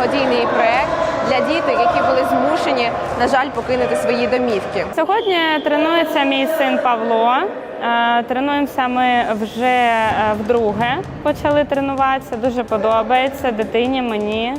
благодійний проект для діток, які були змушені, на жаль, покинути свої домівки. Сьогодні тренується мій син Павло. Е, Тренуємося ми вже е, вдруге почали тренуватися. Дуже подобається дитині, мені.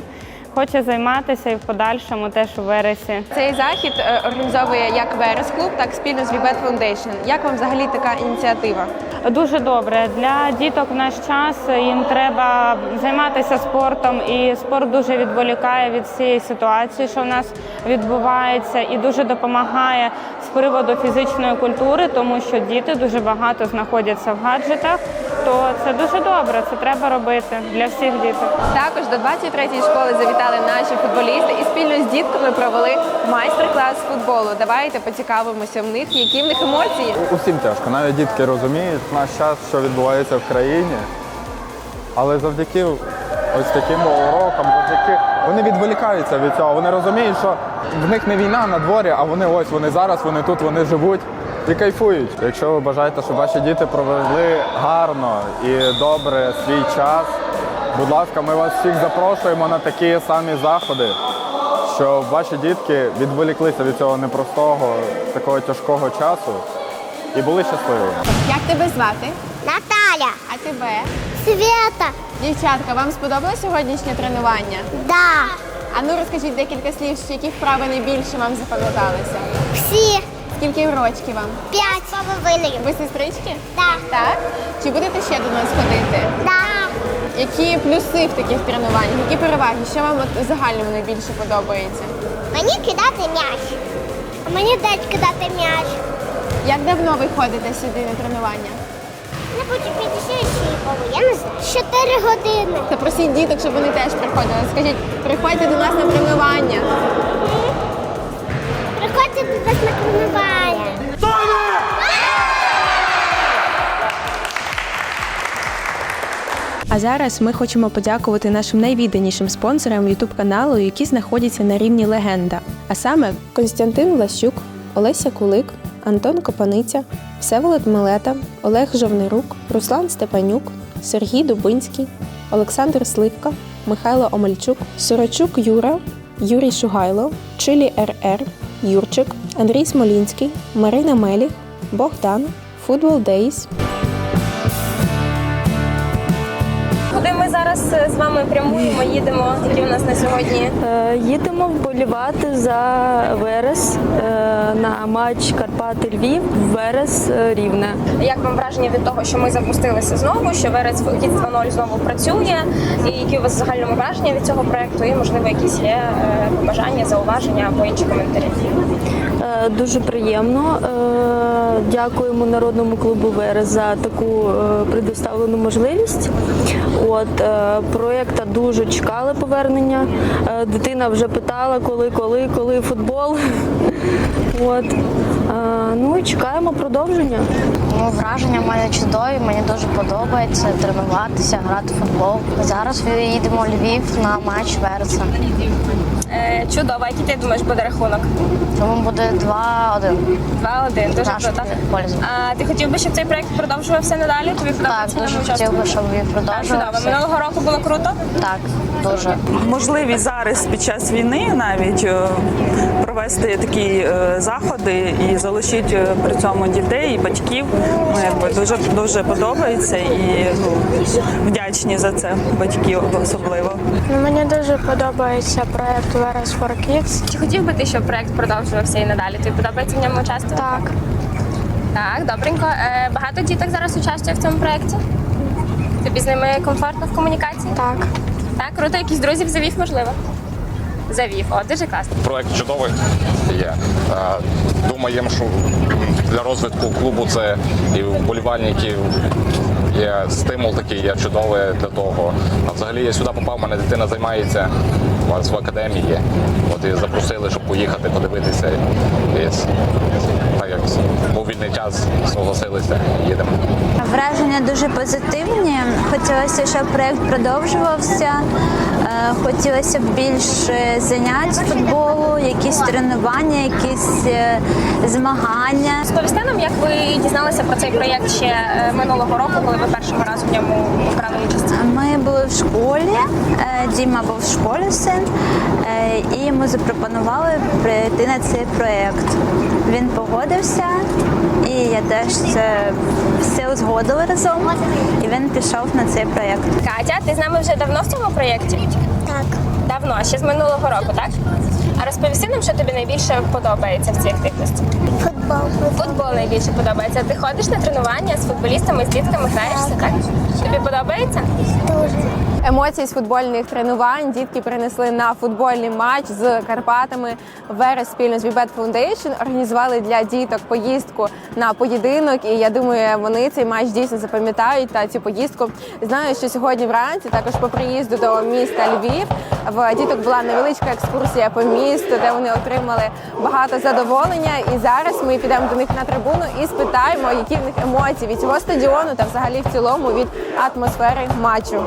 Хоче займатися і в подальшому теж у вересі. Цей захід е, організовує як Верес Клуб, так спільно з Вібет Foundation. Як вам взагалі така ініціатива? Дуже добре для діток в наш час їм треба займатися спортом, і спорт дуже відволікає від всієї ситуації, що в нас відбувається, і дуже допомагає з приводу фізичної культури, тому що діти дуже багато знаходяться в гаджетах. То це дуже добре. Це треба робити для всіх діток. Також до 23-ї школи завітали наші футболісти і спільно з дітками провели майстер-клас з футболу. Давайте поцікавимося в них, які в них емоції. Усім тяжко. Навіть дітки розуміють в наш час, що відбувається в країні. Але завдяки ось таким урокам, завдяки вони відволікаються від цього. Вони розуміють, що в них не війна на дворі, а вони ось вони зараз, вони тут, вони живуть і кайфують. Якщо ви бажаєте, щоб ваші діти провели гарно і добре свій час, будь ласка, ми вас всіх запрошуємо на такі самі заходи, щоб ваші дітки відволіклися від цього непростого, такого тяжкого часу і були щасливими. Як тебе звати? Наталя, А тебе? Света, Дівчатка, вам сподобалось сьогоднішнє тренування? да, А ну розкажіть декілька слів, які вправи найбільше вам запам'яталися. всі Скільки рочків вам? п'ять половиною. Ви сестрички? Да. Так? Чи будете ще до нас ходити? Да. Які плюси в таких тренуваннях? Які переваги? Що вам от загальному найбільше подобається? Мені кидати м'яч. А мені дать кидати м'яч. Як давно ви ходите сюди на тренування? Не хочу підійти я не знаю. Чотири години. Запросіть діток, щоб вони теж приходили. Скажіть, приходьте до нас на тренування. А зараз ми хочемо подякувати нашим найвідданішим спонсорам youtube каналу, які знаходяться на рівні легенда. А саме Константин Влащук, Олеся Кулик, Антон Копаниця, Всеволод Милета, Олег Жовнирук, Руслан Степанюк, Сергій Дубинський, Олександр Сливка, Михайло Омельчук, Сорочук Юра, Юрій Шугайло, Чилі РР, Юрчик, Андрій Смолінський, Марина Меліх, Богдан, Футбол Дейс, Куди ми зараз е, з вами прямуємо, їдемо, які у нас на сьогодні Е, Їдемо вболівати за Верес е, на матч Карпати Львів, Верес Рівне. Як вам враження від того, що ми запустилися знову, що Верес Kids 2.0 знову працює, і які у вас загальному враження від цього проекту, і можливо якісь є побажання, зауваження або інші коментарі? Дуже приємно. Дякуємо народному клубу Верес за таку е, предоставлену можливість. От е, проєкта дуже чекали повернення. Е, Дитина вже питала, коли, коли, коли футбол. От. Ну і чекаємо продовження. Ну, враження в мене чудові, мені дуже подобається тренуватися, грати в футбол. Зараз їдемо у Львів на матч Вереса. Е, чудово, який ти думаєш буде рахунок? Тому буде 2-1 2-1, дуже круто. А ти хотів би, щоб цей проект продовжувався надалі? Тобі Так, подобається дуже в хотів би, щоб він Так, чудово. продовжувався. Минулого року було круто. Так, дуже. можливість зараз під час війни навіть е, провести такі е, заходи і залучити е, при цьому дітей і батьків. Якби дуже дуже подобається і ну, вдячні за це батьків особливо. Ну, Мені дуже подобається проект Veras for Kids. Чи хотів би ти, щоб проект продовжувався і надалі? Тобі подобається в ньому участвувати? Так, Так, добренько. Е, багато діток зараз участвує в цьому проєкті? Тобі з ними комфортно в комунікації? так. Так, круто, якісь друзів завів, можливо. Завів, о, дуже класно. Проект чудовий є. Думаємо, що для розвитку клубу це і вболівальників є стимул такий, є чудовий для того. А взагалі я сюди попав, мене дитина займається у вас в академії. От і запросили, щоб поїхати, подивитися. І так як був вільний час, согласилися, їдемо. Враження дуже позитивні. Хотілося, щоб проект продовжувався. Хотілося б більше занять з футболу, якісь тренування, якісь е, змагання. Розповісти нам, як ви дізналися про цей проєкт ще е, минулого року, коли ви першого разу в ньому брали участь? Ми були в школі, е, Діма був в школі син, і йому запропонували прийти на цей проєкт. Він погодився, і я теж це все узгодила разом, і він пішов на цей проєкт. Катя, ти з нами вже давно в цьому проєкті? Так. Давно, ще з минулого року, так? А розповісти нам, що тобі найбільше подобається в цій активності? Футбол. Футбол найбільше подобається. Ти ходиш на тренування з футболістами, з дітками, граєшся, так? Тобі подобається? Емоції з футбольних тренувань дітки принесли на футбольний матч з Карпатами. Верес спільно з Вібет Foundation організували для діток поїздку на поєдинок. І я думаю, вони цей матч дійсно запам'ятають та цю поїздку. Знаю, що сьогодні вранці, також по приїзду до міста Львів, в діток була невеличка екскурсія по місту, де вони отримали багато задоволення. І зараз ми підемо до них на трибуну і спитаємо, які в них емоції від цього стадіону та взагалі в цілому від атмосфери матчу.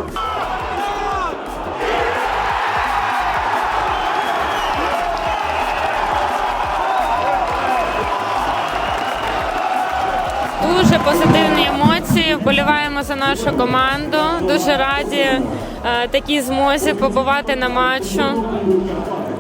Вболіваємо за нашу команду. Дуже раді е, такій змозі побувати на матчу.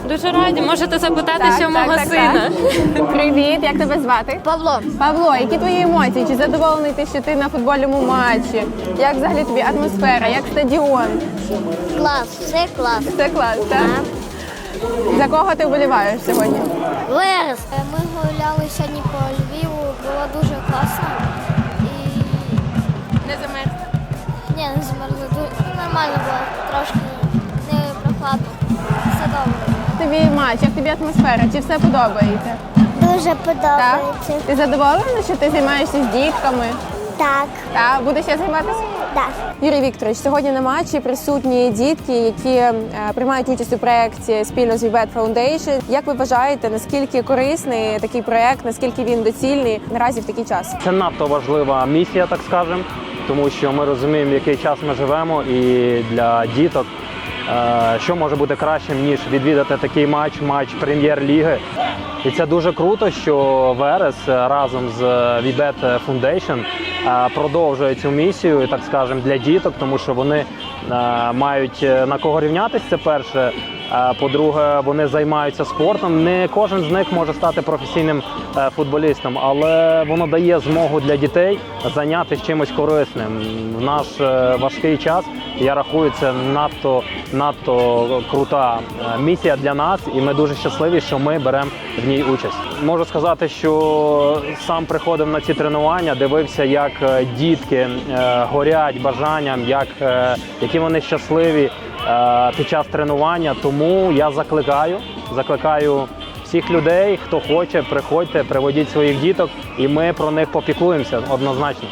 Дуже раді. Можете запитати, що в мого сина. так. Привіт, як тебе звати? Павло. Павло, які твої емоції? Чи задоволений ти, що ти на футбольному матчі? Як взагалі тобі атмосфера, як стадіон? Клас, все клас. Це клас, так? За кого ти вболіваєш сьогодні? Верес. Ми гуляли сьогодні по Львіву, Тобі матч, як тобі атмосфера? Чи все подобається? Дуже Так? подобається. Ти задоволена, що ти займаєшся з дітками? Так. Так, будеш ще займатися? Так. Юрій Вікторович, сьогодні на матчі присутні дітки, які е, приймають участь у проєкті спільно з Вібет Foundation. Як ви вважаєте, наскільки корисний такий проєкт, наскільки він доцільний наразі в такий час? Це надто важлива місія, так скажемо, тому що ми розуміємо, в який час ми живемо, і для діток що може бути кращим, ніж відвідати такий матч, матч прем'єр-ліги. І це дуже круто, що Верес е, разом з Вібет Foundation е, продовжує цю місію, так скажемо, для діток, тому що вони е, мають е, на кого рівнятися. Це перше. Е, По-друге, вони займаються спортом. Не кожен з них може стати професійним е, футболістом, але воно дає змогу для дітей зайнятися чимось корисним. В наш е, важкий час я рахую, це надто надто крута е, місія для нас, і ми дуже щасливі, що ми беремо в ній участь. Можу сказати, що сам приходив на ці тренування, дивився, як е, дітки е, горять бажанням, як які вони щасливі під час тренування. Тому я закликаю, закликаю всіх людей, хто хоче, приходьте, приводіть своїх діток, і ми про них попіклуємося однозначно.